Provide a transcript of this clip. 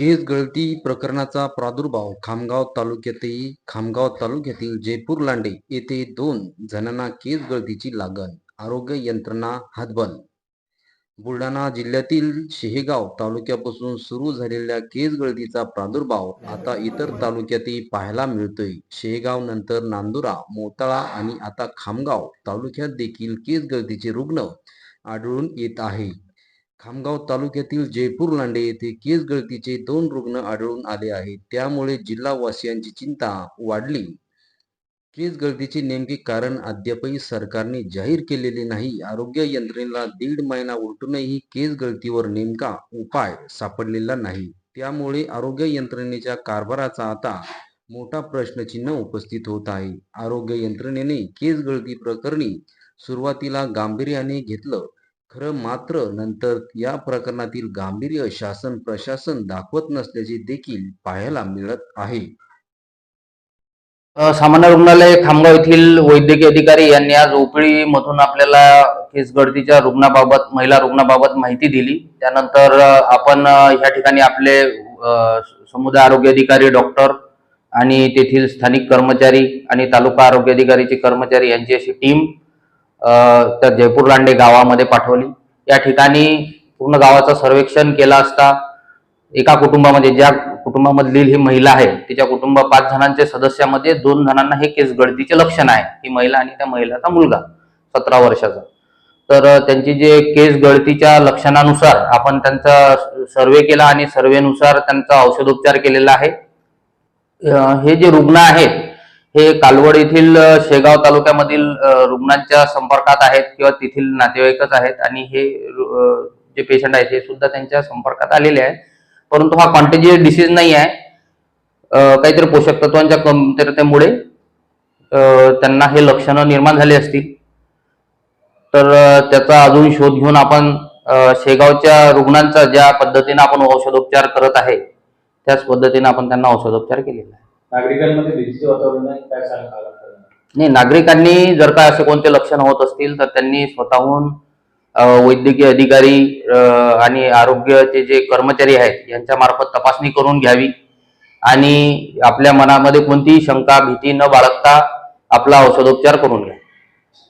केस गळती प्रकरणाचा प्रादुर्भाव खामगाव तालुक्यातही खामगाव तालुक्यातील जयपूर लांडे येथे दोन जणांना केस गळतीची लागण आरोग्य यंत्रणा हातबल. बुलढाणा जिल्ह्यातील शेहेगाव तालुक्यापासून सुरू झालेल्या केस गळतीचा प्रादुर्भाव आता इतर तालुक्यातही पाहायला मिळतोय. शेहेगाव नंतर नांदुरा मोताळा आणि आता खामगाव तालुक्यात देखील केस गळतीचे रुग्ण आढळून येत आहे. खामगाव तालुक्यातील जयपूर लांडे येथे केस गळतीचे दोन रुग्ण आढळून आले आहेत. त्यामुळे जिल्हावासियांची चिंता वाढली. केस गळतीचे नेमके कारण अद्यापही सरकारने जाहीर केलेले नाही. आरोग्य यंत्रणेला दीड महिना उलटूनही केस गळतीवर नेमका उपाय सापडलेला नाही. त्यामुळे आरोग्य यंत्रणेच्या कारभाराचा आता मोठा प्रश्नचिन्ह उपस्थित होत आहे. आरोग्य यंत्रणेने केस गळती प्रकरणी सुरुवातीला गांभीर्याने घेतलं खरं मात्र नंतर या प्रकरणातील गांभीर्य शासन प्रशासन दाखवत नसल्याचे देखील पाहायला मिळत आहे. सामान्य रुग्णालय खामगाव येथील वैद्यकीय अधिकारी यांनी आज ओपीडी मधून आपल्याला केस गळतीच्या रुग्णाबाबत महिला रुग्णाबाबत माहिती दिली. त्यानंतर आपण या ठिकाणी आपले समुदाय आरोग्य अधिकारी डॉक्टर आणि तेथील स्थानिक कर्मचारी आणि तालुका आरोग्य अधिकारीचे कर्मचारी यांची अशी टीम त्या जयपूर लांडे गावामध्ये पाठवली. या ठिकाणी पूर्ण गावाचं सर्वेक्षण केलं असता एका कुटुंबामध्ये ज्या कुटुंबामधली ही महिला आहे तिच्या कुटुंब पाच जणांच्या सदस्यामध्ये दोन जणांना हे केस गळतीचे लक्षण आहे. ही महिला आणि त्या महिलाचा मुलगा सतरा वर्षाचा. तर त्यांची जे केस गळतीच्या लक्षणानुसार आपण त्यांचा सर्वे केला आणि सर्वेनुसार त्यांचा औषधोपचार केलेला आहे. हे जे रुग्ण आहेत हे कालवड येथील शेगाव तालुक्यामधील रुग्णांच्या संपर्कात आहेत किंवा तेथील नातेवाईकच आहेत आणि हे रु- जे पेशंट आहेत हे सुद्धा त्यांच्या संपर्कात आलेले आहेत. परंतु हा कॉन्टेजियस डिसीज नाही आहे. काहीतरी पोषक तत्वांच्या कमतरतेमुळे त्यांना हे लक्षणं निर्माण झाली असतील. तर त्याचा अजून शोध घेऊन आपण शेगावच्या रुग्णांचा ज्या पद्धतीनं आपण औषधोपचार करत आहे त्याच पद्धतीने आपण त्यांना औषधोपचार केलेला आहे नागरिकांमध्ये भीतीचे वातावरण आहे काय नाही नागरिकांनी जर का असे कोणते लक्षण होत असतील तर त्यांनी स्वतःहून वैद्यकीय अधिकारी आणि आरोग्याचे जे कर्मचारी आहेत यांच्या मार्फत तपासणी करून घ्यावी. आणि आपल्या मनामध्ये कोणतीही शंका भीती न बाळगता आपला औषधोपचार करून घ्या.